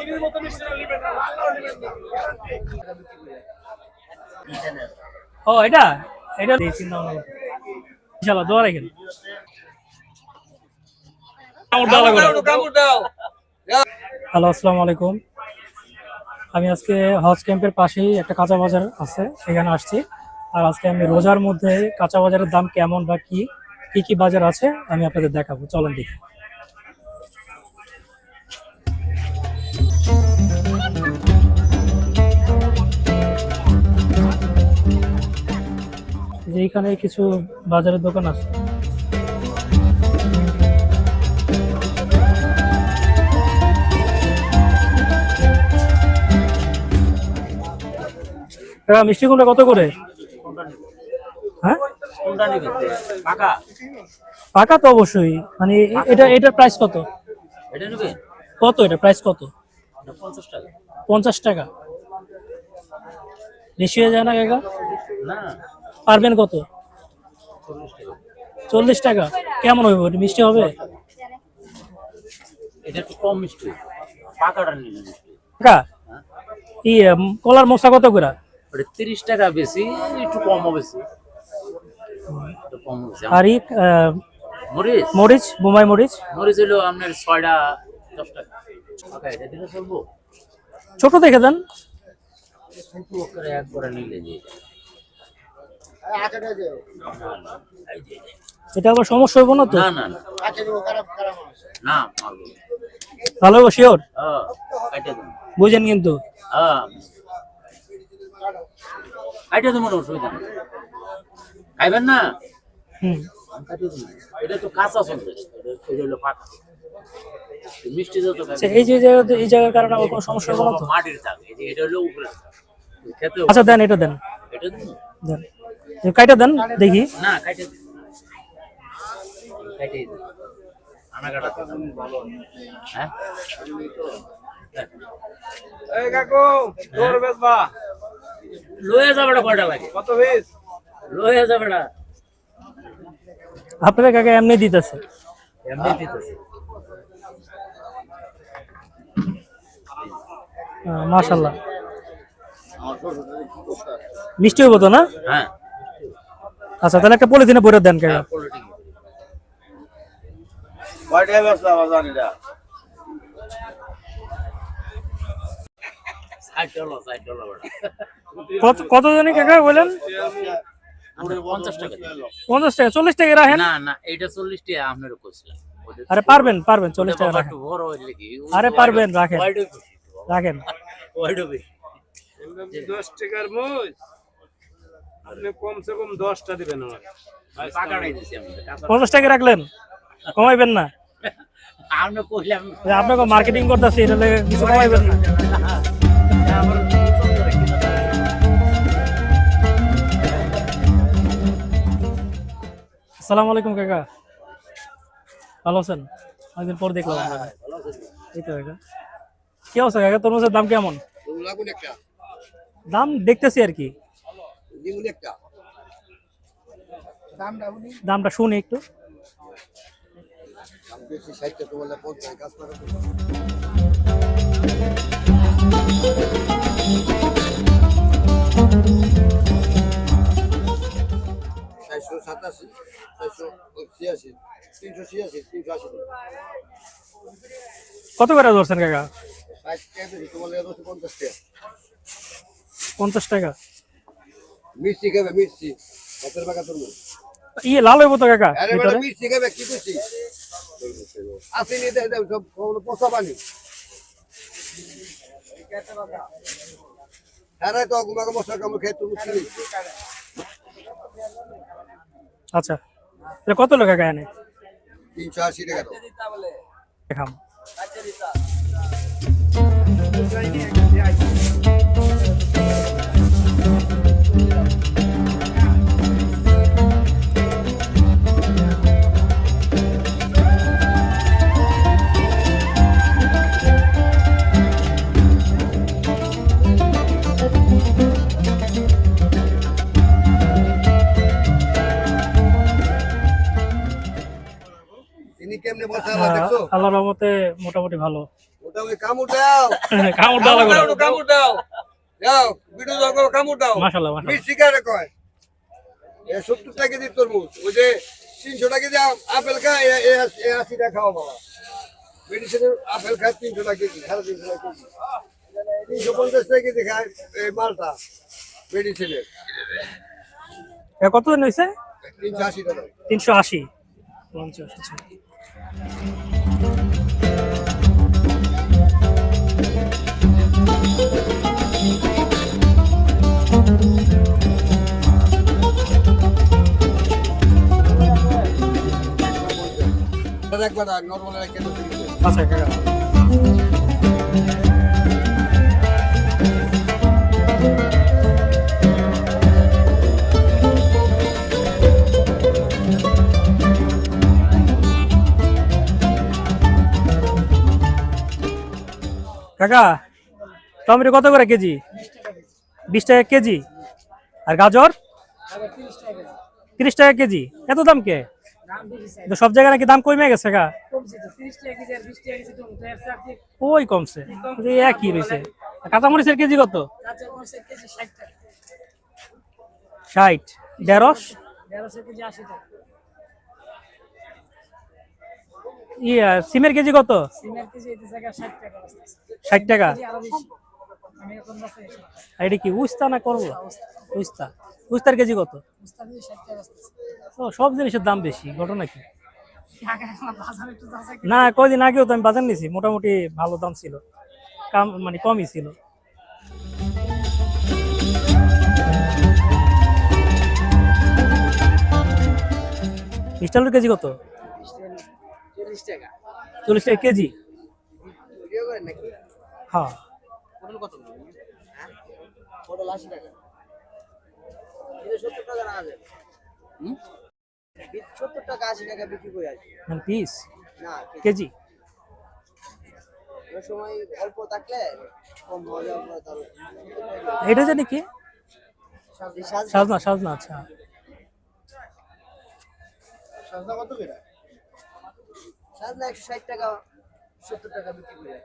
চিনির মতো মিষ্টি না নেবেন না লাল নেবেন না। ও এটা? এটা করতে। দোয়া রাখেন। হ্যালো আসসালামু আলাইকুম। আমি আজকে হজ ক্যাম্পের পাশেই একটা কাঁচা বাজার আছে সেখানে আসছি। আর আজকে আমি রোজার মধ্যে কাঁচা বাজারের দাম কেমন বা কি কি কি বাজার আছে আমি আপনাদের দেখাবো। চলেন দেখি। যে এখানে কিছু বাজারের দোকান আছে। মিষ্টি কুমড়া কত করে? হ্যাঁ? পাকা তো অবশ্যই। মানে এটা, এটার প্রাইস কত? কত এটা? প্রাইস কত? পঞ্চাশ টাকা। বেশি হয়ে যায় না না পারবেন কত? চল্লিশ টাকা। কেমন হবে? ওটা মিষ্টি হবে? এটা একটু কম মিষ্টি। পাকাটা নিলে ই কলার মশা কত করে? ওটা তিরিশ টাকা বেশি একটু কম বেশি। কম বেশি। আর ই মরিচ? মরিচ বোম্বাই মরিচ? মরিচ হলো আপনার ছয়টা দশ টাকা। এটা দিলে চলবো ছোট দেখে দেন। একবারে নিলে দিয়ে দেয়। না, না, এই যে, এই যে। এটা আবার সমস্যা হইব না তো? না না না। না ভালো হইব শিওর বুঝেন কিন্তু। কাটে দেবো অসুবিধা খাইবেন না? হুম। কাটে দেবো এটা তো কাঁচা সন্দেশ। এটা এটা হলো পাকা। মিষ্টি যত আচ্ছা, এই যে এই জায়গার কারণে আমার কোনো সমস্যা হবে না তো? মাটির থাক এটা হলো উপরে। আচ্ছা দেন এটা দেন। এটা? দেন। এই কাইটা দেন দেখি। না আনা কাটা হ্যাঁ? এই কাকু তোর বেচবা লয়ে যাবে না কয়টা লাগে? কত পিস? লয়ে যাবে না আপনাদের কাকা এমনি দিতেছে। এমনি দিতেছে। মাশাল্লাহ মিষ্টি হইব তো না? হ্যাঁ। আচ্ছা তাহলে একটা পলিথিনে ভরে দেন কাকা পলিটিক কয়টা বেচবা বাজার এটা ষাট ডলার ষাট ডলার বেটা কত কত জানি কাকা বলেন আমরা পঞ্চাশ টাকা দিই। পঞ্চাশ টাকা চল্লিশ টাকা রাখেন না না এটা চল্লিশ টাকা আপনারও করছিলাম ওদের- আরে পারবেন পারবেন চল্লিশ ওদের টাকা বাবা রাখেন একটু বড় হইলে কি আরে পারবেন, রাখেন। ওয়াইড বেশি রাখেন ওয়াইড বেশি দশ টাকার মুজ আপনি কমসে কম দশটা দিবেন আমার পঞ্চাশ টাকা রাখলেন? কমাইবেন না? আপনাকে মার্কেটিং করতেছি এটা কিছু কমাইবেন না। আসসালামু আলাইকুম কাকা। ভালো আছেন? অনেকদিন পর দেখলাম আপনাকে। এই তো কাকা। কি অবস্থা কাকা? তরমুজের দাম কেমন? দাম দেখতেছি আর কি। দামটা শুনি একটু। চারশো সাতাশি চারশো ছিয়াশি তিনশো ছিয়াশি তিনশো আশি কত করে ধরছেন কাকা? পঞ্চাশ টাকা। পঞ্চাশ টাকা। মিষ্টি খাবে মিষ্টি। হাতের পাকা তরমুজ ইয়ে লাল হইব তো কাকা আরে ভিতরে? মিষ্টি খাবে কি খুশি? আসেনি দেয় দেয় সব সব পচা পানি। হ্যাঁ তো তোমাকে মশলা কামড় খেয়ে তরমুজ কিনে আচ্ছা কত লোক কাকা এনে তিনশো আশি টাকা দাও। দেখাম কারে কয়? এ সত্তর টাকা দিয়ে তরমুজ ওই যে তিনশো টাকা আপেল খায় আশি- টাকা খাওয়া বাবা। মেডিসিনের আপেল খায় তিনশো টাকা কেজি সাড়ে তিনশো টাকা কেজি। তিনশো পঞ্চাশ টাকা কেজি খায় মালটা মেডিসিনের এ কত দিন হয়েছে তিনশো আশি টাকা। তিনশো আশি। পঞ্চাশ কেন আচ্ছা কাকা কাকা, টমেটো কত করে কেজি? বিশ টাকা কেজি। আর গাজর? তিরিশ টাকা কেজি। এত দাম কে? সব জায়গায় নাকি দাম কমে গেছে গা? ওই কমছে। একই রয়েছে। কাঁচামরিচের কেজি কত? ষাট ঢেঁড়স? ইয়া সিমের কেজি কত? ষাট টাকা এটা কি উস্তা না করব উস্তা। উস্তার কেজি কত? ও সব জিনিসের দাম বেশি ঘটনা কি? না কয়দিন আগেও তো আমি বাজার নিয়েছি মোটামুটি ভালো দাম ছিল। কাম মানে কমই ছিল। কেজি কত? চল্লিশ টাকা। কেজি? হ্যাঁ। সত্তর টাকা আশি টাকা বিক্রি করে আসি মানে পিস না কেজি। ওই সময় অল্প থাকলে কম হওয়া যাওয়া এটা জানি কি? সাজ সাজনা। সাজনা আচ্ছা। সাজ না একশো ষাট টাকা সত্তর টাকা বিক্রি করে।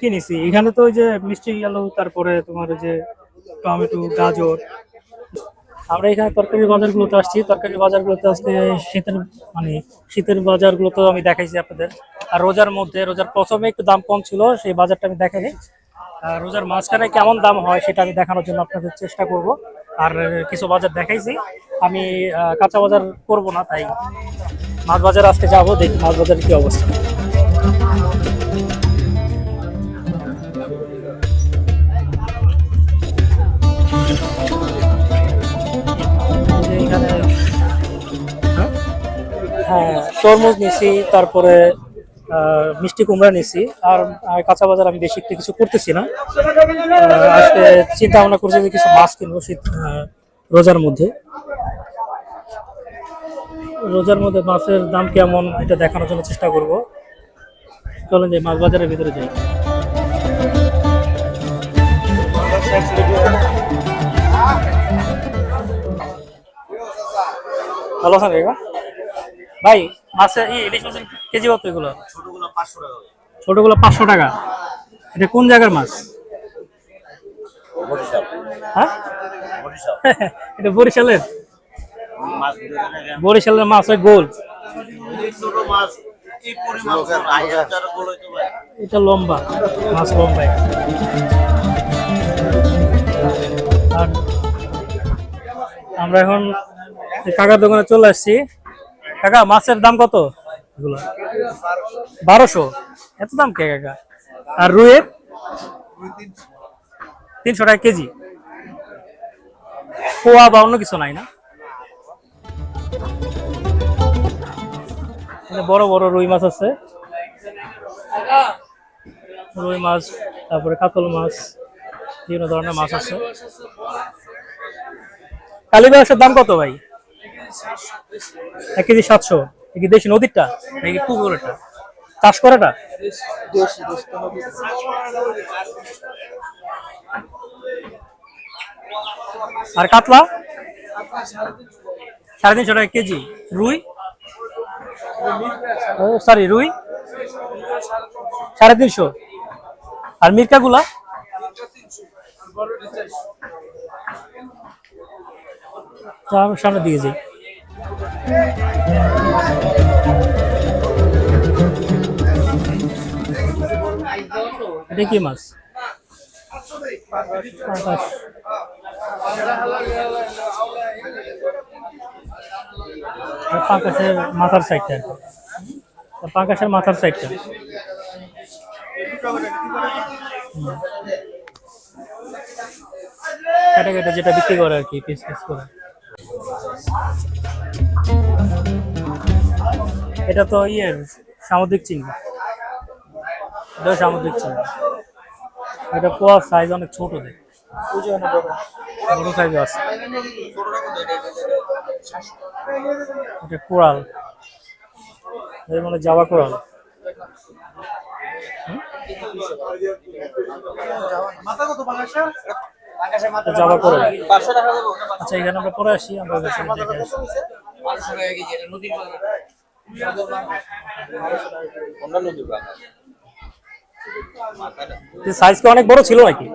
কিনেছি। এখানে তো যে মিষ্টি আলু, তারপরে তোমার যে টমেটো, গাজর। আমরা এখানে তরকারি বাজারগুলোতে আসছি। তরকারি বাজারগুলোতে আসতে শীতের মানে শীতের বাজারগুলো তো আমি দেখাইছি আপনাদের। আর রোজার মধ্যে, রোজার প্রথমে একটু দাম কম ছিল, সেই বাজারটা আমি দেখাই আর রোজার মাঝখানে কেমন দাম হয় সেটা আমি দেখানোর জন্য আপনাদের চেষ্টা করব। আর কিছু বাজার দেখাইছি। আমি কাঁচা বাজার করব না, তাই মাছ বাজার আজকে যাব, দেখি মাছ বাজারের কি অবস্থা। হ্যাঁ তরমুজ নিছি, তারপরে মিষ্টি কুমড়া নিছি। আর কাঁচা বাজার আমি বেশি একটু কিছু করতেছি না। আজকে চিন্তা ভাবনা করছি যে কিছু মাছ কিনবো শীত রোজার মধ্যে। রোজার মধ্যে মাছের দাম কেমন এটা দেখানোর জন্য চেষ্টা করব। চলেন যে মাছ বাজারের ভিতরে যাই। ভালো আছেন ভাই মাছের ইলিশ মাছের কেজি কত এগুলো? ছোটগুলো পাঁচশো টাকা ছোটগুলো পাঁচশো টাকা। এটা কোন জায়গার মাছ? বরিশাল। হ্যাঁ? বরিশাল। এটা বরিশালের? মাছ বরিশালের মাছ হয় গোল। ছোট মাছ এই পরিমাণ ছোট, গোল হইতে পারে। এটা লম্বা মাছ লম্বা আর আমরা এখন এই কাকার দোকানে চলে আসছি। কাকা, মাছের দাম কত? বারোশো। এত দাম কে কাকা? আর রুইয়ের? তিনশো টাকা কেজি। পোয়া বা অন্য কিছু নাই না? বড় বড় রুই মাছ আছে। রুই মাছ, তারপরে কাতল মাছ, বিভিন্ন ধরনের মাছ আছে। কালীবাসের দাম কত ভাই? এক কেজি সাতশো। কি দেশি নদীরটা নাকি পুকুরেরটা। চাষ করাটা? আর কাতলা? সাড়ে তিনশো টাকা কেজি। রুই? ও সরি রুই? সাড়ে তিনশো। আর মির্কাগুলা? সামনে দিয়ে যাই। এটা কি মাছ। আর মাথার সাইডটা পাঙ্গাসের মাথার সাইডটা। কেটে কেটে যেটা বিক্রি করে আর কি পিস পিস করে এটা তো ইয়ে সামুদ্রিক চিংড়ি। এটা সামুদ্রিক চিংড়ি। এটা পোয়ার সাইজ অনেক ছোট দেয় বড় সাইজ আছে। এটা মানে? জাবা কোরাল। আচ্ছা এখানে আমরা পরে আসি, আমরা ওদের সাথে দেখে আসি। সাইজ কি অনেক বড় ছিল নাকি?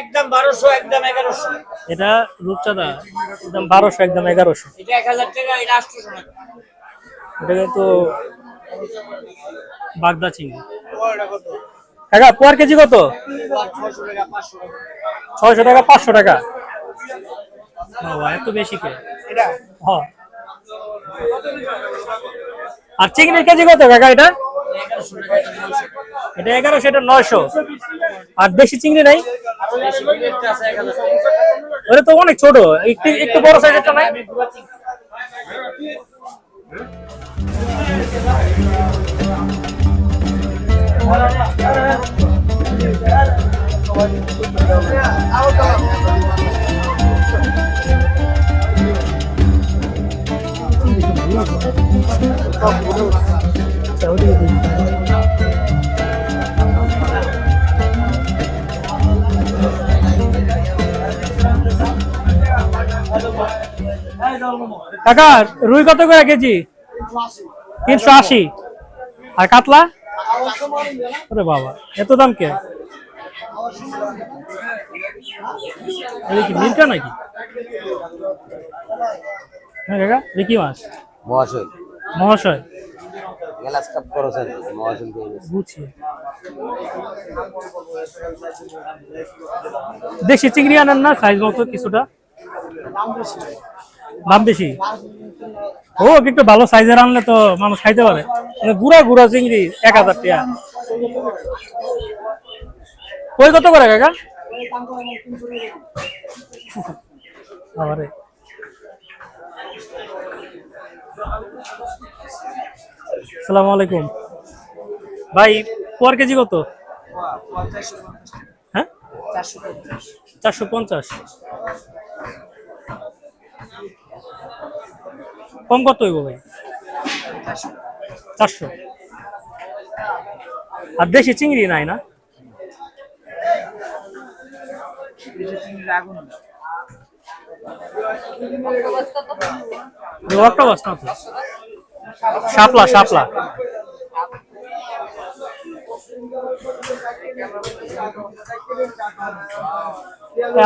একদম বারোশো একদম এগারোশো। এটা রূপচাঁদা একদম বারোশো একদম এগারোশো। এটা এক হাজার টাকা এটা আটশোশো টাকা। এটা কিন্তু বাগদা চিংড়ি। কাকা পোয়ার কেজি কত? ছয়শো টাকা পাঁচশো টাকা। টাকা টাকা এত বেশি কে? হ্যাঁ আর চিংড়ির কেজি কত কাকা এটা? এটা এগারোশো এটা নয়শো। আর বেশি চিংড়ি নাই? ওটা তো অনেক ছোট একটু একটু বড় সাইজেরটা নাই। আচ্ছা, কাকা, রুই কত করে কেজি? তিনশো আশি। আর কাতলা? আরে বাবা, এত দাম কে? কি নাকি? হ্যাঁ কাকা এটা কি মাছ। মহাশয়। মহাশয়। গ্লাস কাপ করেছেন মহাশয় বুঝছি। দেশি চিংড়ি আনেন না সাইজ মতো কিছুটা? দাম বেশি। ও একটু ভালো সাইজের আনলে তো মানুষ খাইতে পারে। গুড়া গুড়া চিংড়ি এক হাজার টাকা। কই কত করে কাকা? আবারে আসসালামু আলাইকুম। ভাই পর কেজি কত? হ্যাঁ? চারশো পঞ্চাশ। কম কত হইব ভাই? চারশো। আর দেশি চিংড়ি নাই না? অক্টোবাস না তো শাপলা শাপলা।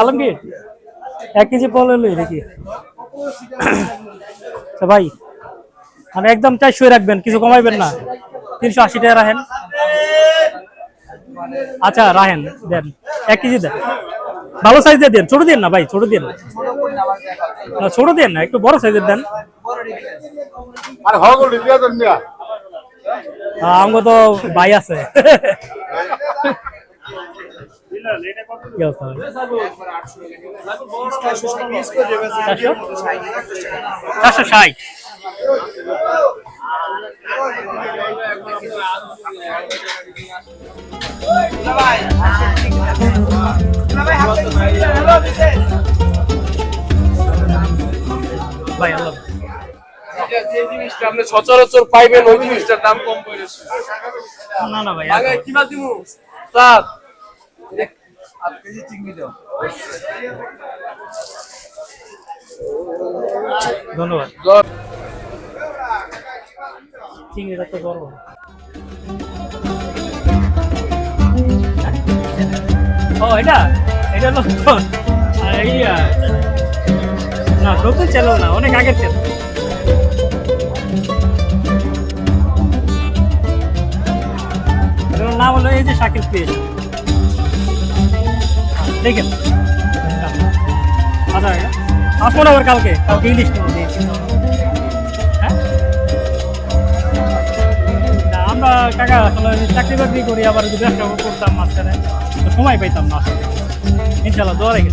আলমগীর, এক কেজি পলে লই দেখি ভাই মানে একদম চারশো রাখবেন, কিছু কমাইবেন না। তিনশো আশি টাকা রাখেন। আচ্ছা রাখেন, দেন। এক কেজি দেন। ভালো সাইজের দেন, ছোট দিন না, ভাই, ছোট দেন। না না, ছোট দেন না একটু বড় সাইজের দেন। আর হগল রিয়া দেন আহ, আমাকে তো ভাই আছে। চারশো? ষাট। ভাই আল্লাহ যে জিনিসটা আপনি সচরাচর পাইবেন ওই জিনিসটার দাম কম করেছে না না ভাই আগে কি মাছ দিমু? সাত আট কেজি চিংড়ি দাও। ধন্যবাদ। চিংড়িটা তো বড় ও এটা? এটা নতুন। আর আহ, না, নতুন ছিল না, অনেক আগের এটার নাম হলো এই যে শাকিল পেজ দেখেন। আচ্ছা আসব না আবার কালকে কালকে ইলিশ দিয়েছি হ্যাঁ? আমরা কাকা আসলে চাকরি বাকরি করি, আবার যদি ব্যবসা করতাম মাঝখানে। সময় পাইতাম না আসলে। ইনশাল্লাহ দোয়া রেখে